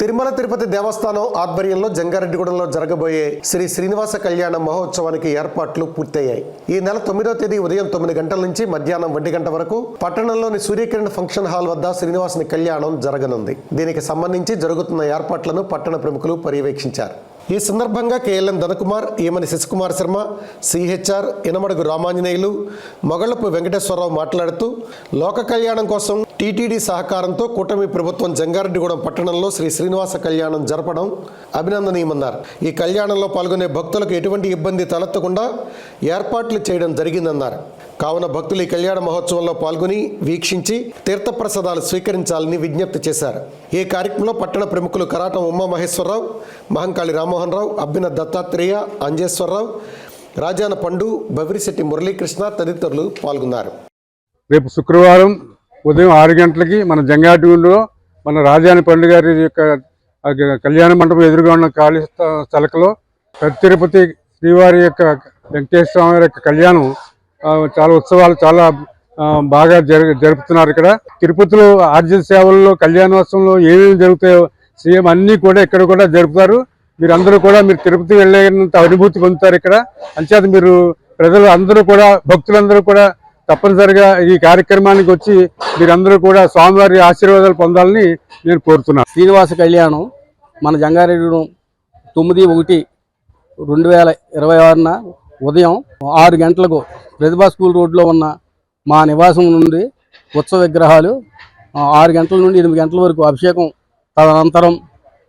తిరుమల తిరుపతి దేవస్థానం ఆధ్వర్యంలో జంగారెడ్డిగూడెంలో జరగబోయే శ్రీ శ్రీనివాస కళ్యాణ మహోత్సవానికి ఏర్పాట్లు పూర్తయ్యాయి. ఈ నెల తొమ్మిదో తేదీ ఉదయం తొమ్మిది గంటల నుంచి మధ్యాహ్నం ఒంటి గంట వరకు పట్టణంలోని సూర్యకిరణ్ ఫంక్షన్ హాల్ వద్ద శ్రీనివాసుని కళ్యాణం జరగనుంది. దీనికి సంబంధించి జరుగుతున్న ఏర్పాట్లను పట్టణ ప్రముఖులు పర్యవేక్షించారు. ఈ సందర్భంగా కేఎల్ఎం ధనకుమార్ ఈమని శశికుమార్ శర్మ సిహెచ్ఆర్ ఇనమడుగు రామాంజనేయులు మొగళ్ళపు వెంకటేశ్వరరావు మాట్లాడుతూ లోక కళ్యాణం కోసం టీటీడీ సహకారంతో కూటమి ప్రభుత్వం జంగారెడ్డిగూడెం పట్టణంలో శ్రీ శ్రీనివాస కళ్యాణం జరపడం అభినందనీయమన్నారు. ఈ కళ్యాణంలో పాల్గొనే భక్తులకు ఎటువంటి ఇబ్బంది తలెత్తకుండా ఏర్పాట్లు చేయడం జరిగిందన్నారు. కావున భక్తులు ఈ కళ్యాణ మహోత్సవంలో పాల్గొని వీక్షించి తీర్థప్రసాదాలు స్వీకరించాలని విజ్ఞప్తి చేశారు. ఈ కార్యక్రమంలో పట్టణ ప్రముఖులు కరాటం ఉమా మహేశ్వరరావు మహంకాళి రామ్మోహన్ రావు అబ్బిన దత్తాత్రేయ అంజేశ్వరరావు రాజాన పండు బవిరిశెట్టి మురళీకృష్ణ తదితరులు పాల్గొన్నారు. రేపు శుక్రవారం ఉదయం ఆరు గంటలకి మన జంగాటిలో మన రాజాని పండు గారి యొక్క కళ్యాణ మండపం ఎదురుగా ఉన్న ఖాళీ స్థలకలో తిరుపతి శ్రీవారి యొక్క వెంకటేశ్వర స్వామి యొక్క కళ్యాణం చాలా ఉత్సవాలు చాలా బాగా జరు జరుపుతున్నారు ఇక్కడ. తిరుపతిలో ఆర్జన సేవల్లో కళ్యాణోత్సవంలో ఏమేమి జరుగుతాయో సీఎం అన్నీ కూడా ఇక్కడ కూడా జరుపుతారు. మీరు అందరూ కూడా మీరు తిరుపతి వెళ్ళేంత అనుభూతి పొందుతారు ఇక్కడ. అంచేత మీరు ప్రజలు అందరూ కూడా భక్తులందరూ కూడా తప్పనిసరిగా ఈ కార్యక్రమానికి వచ్చి మీరందరూ కూడా స్వామివారి ఆశీర్వాదాలు పొందాలని నేను కోరుతున్నాను. శ్రీనివాస కళ్యాణం మన జంగారెడ్డి తొమ్మిది ఒకటి రెండు వేల ఇరవై ఆరున ఉదయం ఆరు గంటలకు ప్రతిభా స్కూల్ రోడ్లో ఉన్న మా నివాసం నుండి ఉత్సవ విగ్రహాలు ఆరు గంటల నుండి ఎనిమిది గంటల వరకు అభిషేకం తదనంతరం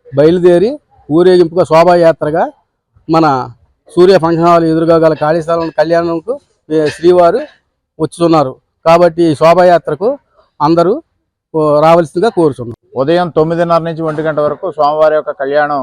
బయలుదేరి ఊరేగింపుగా శోభాయాత్రగా మన సూర్య ఫంక్షన్ హాల్ ఎదురుగా గల ఖాళీ స్థలం కళ్యాణంకు శ్రీవారు వచ్చుతున్నారు. కాబట్టి ఈ శోభాయాత్రకు అందరూ రావాల్సిందిగా కోరుచున్నాం. ఉదయం తొమ్మిదిన్నర నుంచి ఒంటి గంట వరకు స్వామివారి యొక్క కళ్యాణం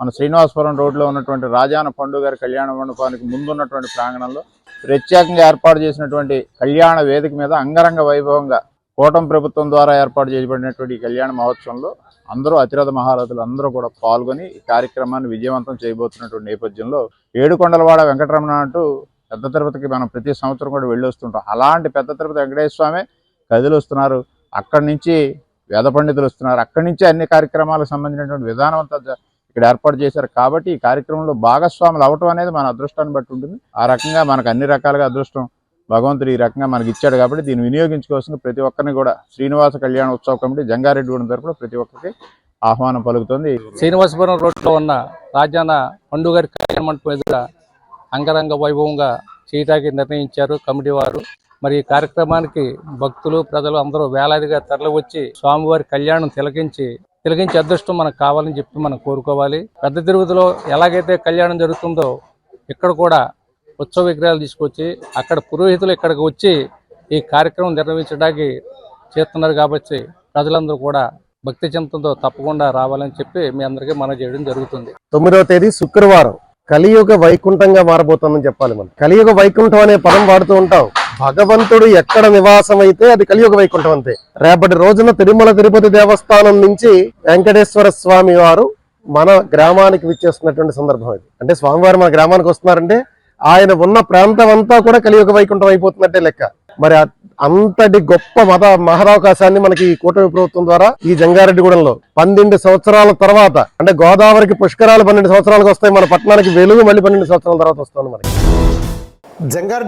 మన శ్రీనివాసపురం రోడ్లో ఉన్నటువంటి రాజాన పండు గారి కళ్యాణ మండపానికి ముందున్నటువంటి ప్రాంగణంలో ప్రత్యేకంగా ఏర్పాటు చేసినటువంటి కళ్యాణ వేదిక మీద అంగరంగ వైభవంగా కూటమి ప్రభుత్వం ద్వారా ఏర్పాటు చేయబడినటువంటి కళ్యాణ మహోత్సవంలో అందరూ అతిరథ మహారథులు అందరూ కూడా పాల్గొని ఈ కార్యక్రమాన్ని విజయవంతం చేయబోతున్నటువంటి నేపథ్యంలో ఏడుకొండలవాడ వెంకటరమణ అంటూ పెద్ద తిరుపతికి మనం ప్రతి సంవత్సరం కూడా వెళ్ళి వస్తుంటాం. అలాంటి పెద్ద తిరుపతి వెంకటేశ్వర స్వామి కదిలి వస్తున్నారు. అక్కడి నుంచి వేద పండితులు వస్తున్నారు. అక్కడి నుంచి అన్ని కార్యక్రమాలకు సంబంధించినటువంటి విధానం అంతా ఇక్కడ ఏర్పాటు చేశారు. కాబట్టి ఈ కార్యక్రమంలో భాగస్వాములు అవటం అనేది మన అదృష్టాన్ని బట్టి ఉంటుంది. ఆ రకంగా మనకు అన్ని రకాలుగా అదృష్టం భగవంతుడు ఈ రకంగా మనకి ఇచ్చాడు కాబట్టి దీన్ని వినియోగించుకోవాల్సిన ప్రతి ఒక్కరిని కూడా శ్రీనివాస కళ్యాణ ఉత్సవ కమిటీ జంగారెడ్డి గూడెం తరపున ప్రతి ఒక్కరికి ఆహ్వానం పలుకుతుంది. శ్రీనివాసపురం రోడ్లో ఉన్న రాజాన పండుగ కళ్యాణ మంటపం ఎదుట అంగరంగ వైభవంగా చేయడానికి నిర్ణయించారు కమిటీ వారు. మరి ఈ కార్యక్రమానికి భక్తులు ప్రజలు అందరూ వేలాదిగా తరలివచ్చి స్వామివారి కళ్యాణం తిలకించి తిలకించి అదృష్టం మనకు కావాలని చెప్పి మనం కోరుకోవాలి. పెద్ద తిరుపతిలో ఎలాగైతే కళ్యాణం జరుగుతుందో ఇక్కడ కూడా ఉత్సవ విగ్రహాలు తీసుకొచ్చి అక్కడ పురోహితులు ఇక్కడికి వచ్చి ఈ కార్యక్రమం నిర్వహించడానికి చేస్తున్నారు కాబట్టి ప్రజలందరూ కూడా భక్తి చింతంతో తప్పకుండా రావాలని చెప్పి మీ అందరికీ మనం చేయడం జరుగుతుంది. తొమ్మిదవ తేదీ శుక్రవారం. కలియుగ వైకుంఠంగా మారబోతుందని చెప్పాలి మనం. కలియుగ వైకుంఠం అనే పదం వాడుతూ ఉంటాం. భగవంతుడు ఎక్కడ నివాసం అయితే అది కలియుగ వైకుంఠం అంతే. రేపటి రోజున తిరుమల తిరుపతి దేవస్థానం నుంచి వెంకటేశ్వర స్వామి వారు మన గ్రామానికి విచ్చేస్తున్నటువంటి సందర్భం ఇది. అంటే స్వామివారు మన గ్రామానికి వస్తున్నారంటే ఆయన ఉన్న ప్రాంతం అంతా కూడా కలియుగ వైకుంఠం అయిపోతున్నట్టే లెక్క. మరి అంతటి గొప్ప మత మహదావకాశాన్ని మనకి ఈ కూటమి ప్రభుత్వం ద్వారా ఈ జంగారెడ్డిగూడెంలో పన్నెండు సంవత్సరాల తర్వాత అంటే గోదావరికి పుష్కరాలు పన్నెండు సంవత్సరాలకు వస్తాయి మన పట్టణానికి వెలుగు మళ్ళీ పన్నెండు సంవత్సరాల తర్వాత వస్తుంది మనకి. జంగారెడ్డి